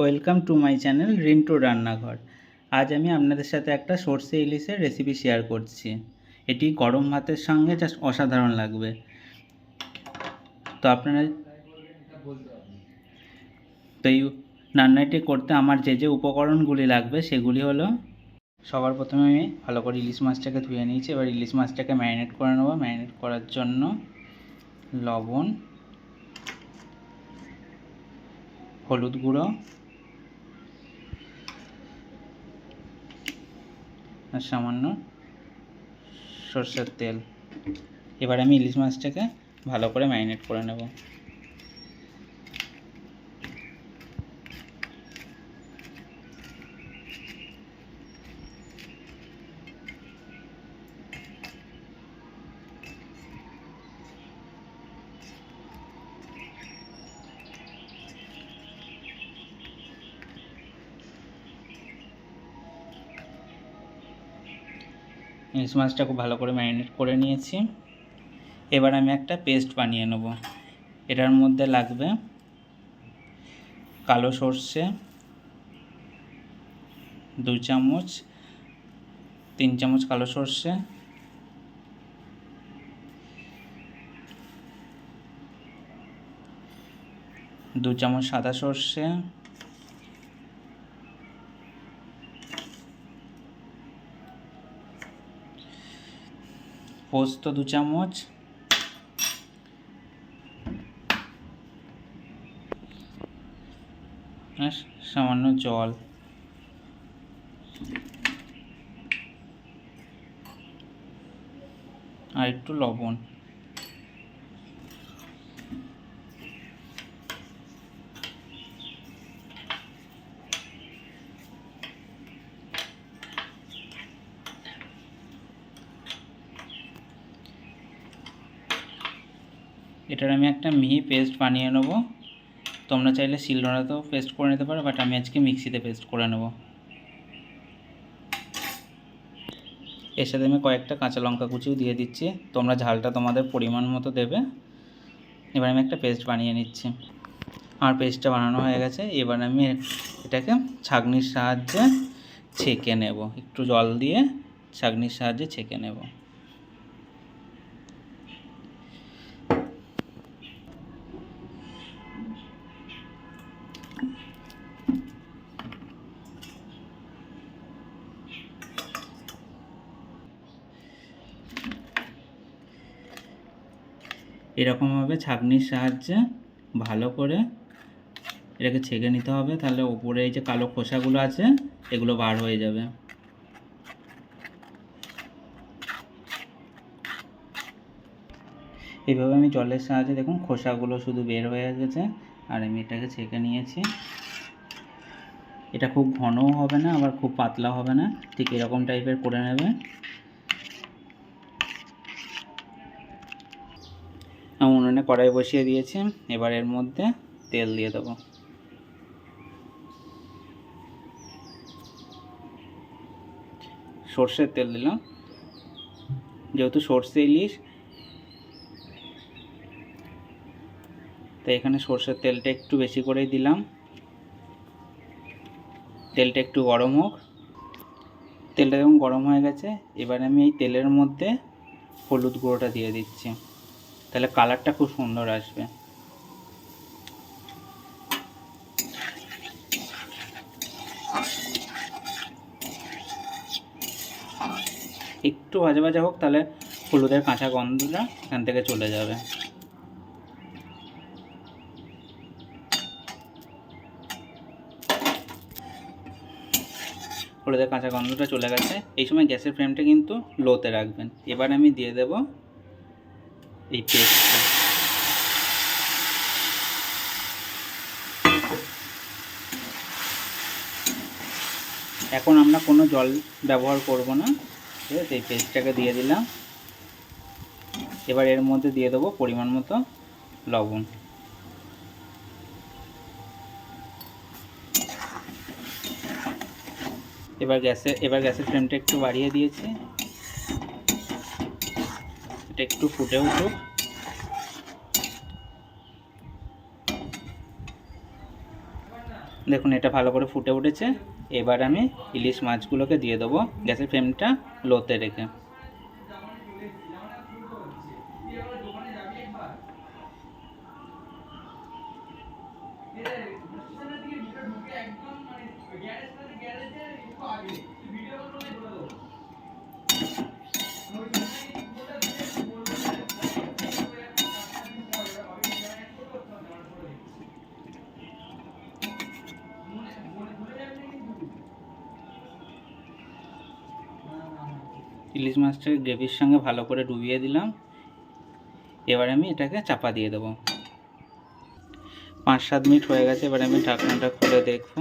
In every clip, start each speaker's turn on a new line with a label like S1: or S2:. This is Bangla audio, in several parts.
S1: Welcome to my channel Rintu Rannaghar আজ আমি আপনাদের সাথে একটা সর্ষে ইলিশের রেসিপি শেয়ার করছি। এটি গরম ভাতের সঙ্গে জাস্ট অসাধারণ লাগবে। তো আপনারা তো এই রান্নাটি করতে আমার যে যে উপকরণগুলি লাগবে, সেগুলি হলো সবার প্রথমে আমি ভালো করে ইলিশ মাছটাকে ধুয়ে নিয়েছি। এবার ইলিশ মাছটাকে ম্যারিনেট করে নেব। ম্যারিনেট করার জন্য লবণ, হলুদ গুঁড়ো আর সামান্য সর্ষের তেল। এবার আমি ইলিশ মাছটাকে ভালো করে ম্যারিনেট করে নেব। ইলিশ মাছটা খুব ভালো করে ম্যারিনেট করে নিয়েছি। এবার আমি একটা পেস্ট বানিয়ে নেব। এটার মধ্যে লাগবে কালো সর্ষে দু চামচ, তিন চামচ কালো সর্ষে, দু চামচ সাদা সর্ষে পোস্ত দু চামচ। আর সামান্য জল। আর একটু লবণ। এটার আমি একটা মিহি পেস্ট বানিয়ে নেব। তোমরা চাইলে শিলনোড়াতেও পেস্ট করে নিতে পারো, বাট আমি আজকে মিক্সিতে পেস্ট করে নেব। এর সাথে আমি কয়েকটা কাঁচা লঙ্কা কুচিও দিয়ে দিচ্ছি। তোমরা ঝালটা তোমাদের পরিমাণ মতো দেবে। এবার আমি একটা পেস্ট বানিয়ে নিচ্ছি। আমার পেস্টটা বানানো হয়ে গেছে। এবার আমি এটাকে ছাঁকনির সাহায্যে ছেঁকে নেব। একটু জল দিয়ে ছাঁকনির সাহায্যে ছেঁকে নেব। এরকমভাবে ছাঁকনির সাহায্যে ভালো করে এটাকে ছেঁকে নিতে হবে। তাহলে ওপরে এই যে কালো খোসাগুলো আছে, এগুলো বার হয়ে যাবে। এইভাবে আমি জলের সাহায্যে দেখুন খোসাগুলো শুধু বের হয়ে গেছে, আর আমি এটাকে ছেঁকে নিয়েছি। এটা খুব ঘনও হবে না, আবার খুব পাতলা হবে না, ঠিক এরকম টাইপের করে নেবে। উনুনে কড়াই বসিয়ে দিয়েছি। এবার এর মধ্যে তেল দিয়ে দেবো। সর্ষের তেল দিলাম। যেহেতু সর্ষে ইলিশ, তাই এখানে সর্ষের তেলটা একটু বেশি করেই দিলাম। তেলটা একটু গরম হোক। তেলটা যখন গরম হয়ে গেছে, এবার আমি এই তেলের মধ্যে হলুদ গুঁড়োটা দিয়ে দিচ্ছি। তাহলে কালারটা খুব সুন্দর আসবে। একটু ভাজা ভাজা হোক, তাহলে হলুদের কাঁচা গন্ধটা এখান থেকে চলে যাবে। হলুদের কাঁচা গন্ধটা চলে গেছে। এই সময় গ্যাসের ফ্লেমটা কিন্তু লোতে রাখবেন। এবার আমি দিয়ে দেব এই পেস্টটা। এখন আমরা কোনো জল ব্যবহার করব না। ঠিক আছে, এই পেস্টটাকে দিয়ে দিলাম। এবার এর মধ্যে দিয়ে দেবো পরিমাণ মতো লবণ। এবার গ্যাসে, এবার গ্যাসের ফ্লেমটা একটু বাড়িয়ে দিয়েছি। এটা একটু ফুটে উঠুক। দেখুন, এটা ভালো করে ফুটে উঠেছে। এবার আমি ইলিশ মাছগুলোকে দিয়ে দেবো গ্যাসের ফ্লেমটা লোতে রেখে। ইলিশ মাছটাকে গ্রেভির সঙ্গে ভালো করে ডুবিয়ে দিলাম। এবার আমি এটাকে চাপা দিয়ে দেবো। পাঁচ সাত মিনিট হয়ে গেছে, এবার আমি ঢাকনাটা খুলে দেখব।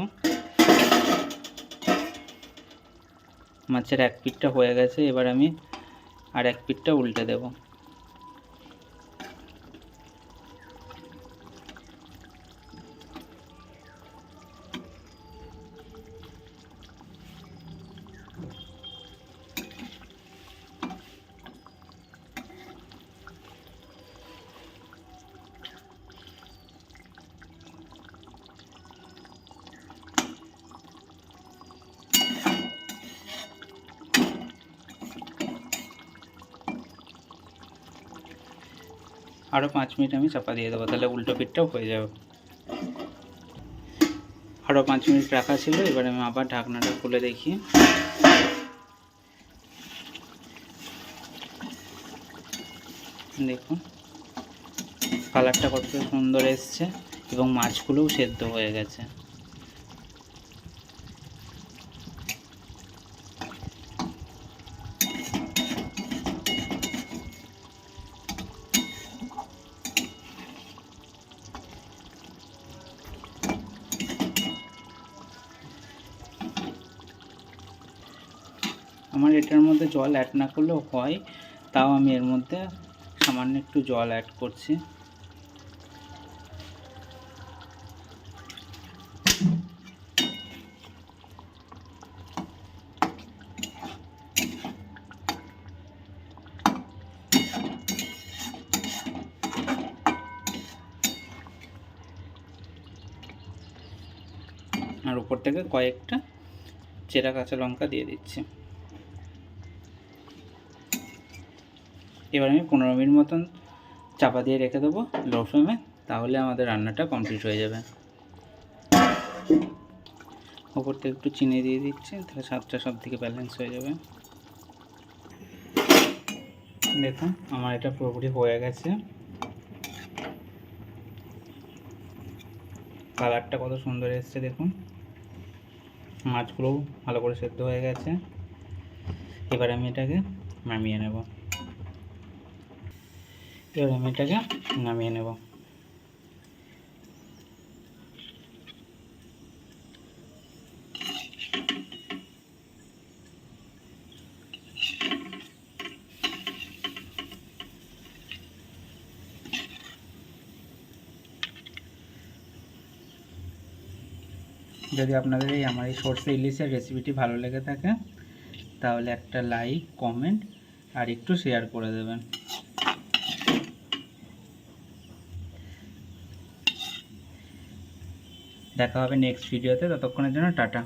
S1: মাছের এক পিঠটা হয়ে গেছে, এবার আমি আর এক পিঠটা উল্টে দেব। আরও পাঁচ মিনিট আমি চাপা দিয়ে দেবো, তাহলে উল্টো পিঠটাও হয়ে যাবে। আরও পাঁচ মিনিট রাখা ছিল, এবার আমি আবার ঢাকনাটা খুলে দেখি। দেখুন, কালারটা কত সুন্দর এসছে এবং মাছগুলোও সেদ্ধ হয়ে গেছে। আমার এটার মধ্যে জল অ্যাড না করলেও হয়, তাও আমি এর মধ্যে সামান্য একটু জল অ্যাড করছি। আর উপর থেকে কয়েকটা চেরা কাঁচা লঙ্কা দিয়ে দিচ্ছি। এবার আমি পনেরো মিনিট মতন চাপা দিয়ে রেখে দেবো লো ফ্লেমে তাহলে আমাদের রান্নাটা কমপ্লিট হয়ে যাবে। ওপর থেকে একটু চিনি দিয়ে দিচ্ছি, তাহলে স্বাদটা সব থেকে ব্যালেন্স হয়ে যাবে। দেখুন, আমার এটা পুরোপুরি হয়ে গেছে। কালারটা কত সুন্দর এসছে, দেখুন। মাছগুলোও ভালো করে সেদ্ধ হয়ে গেছে। এবার আমি এটাকে নামিয়ে নেব। এবার আমি এটাকে নামিয়ে নেব। যদি আপনাদের এই আমার এই সর্ষে ইলিশের রেসিপিটি ভালো লেগে থাকে, তাহলে একটা লাইক কমেন্ট আর একটু শেয়ার করে দেবেন। দেখা হবে নেক্সট ভিডিওতে ততক্ষণের জন্য টাটা।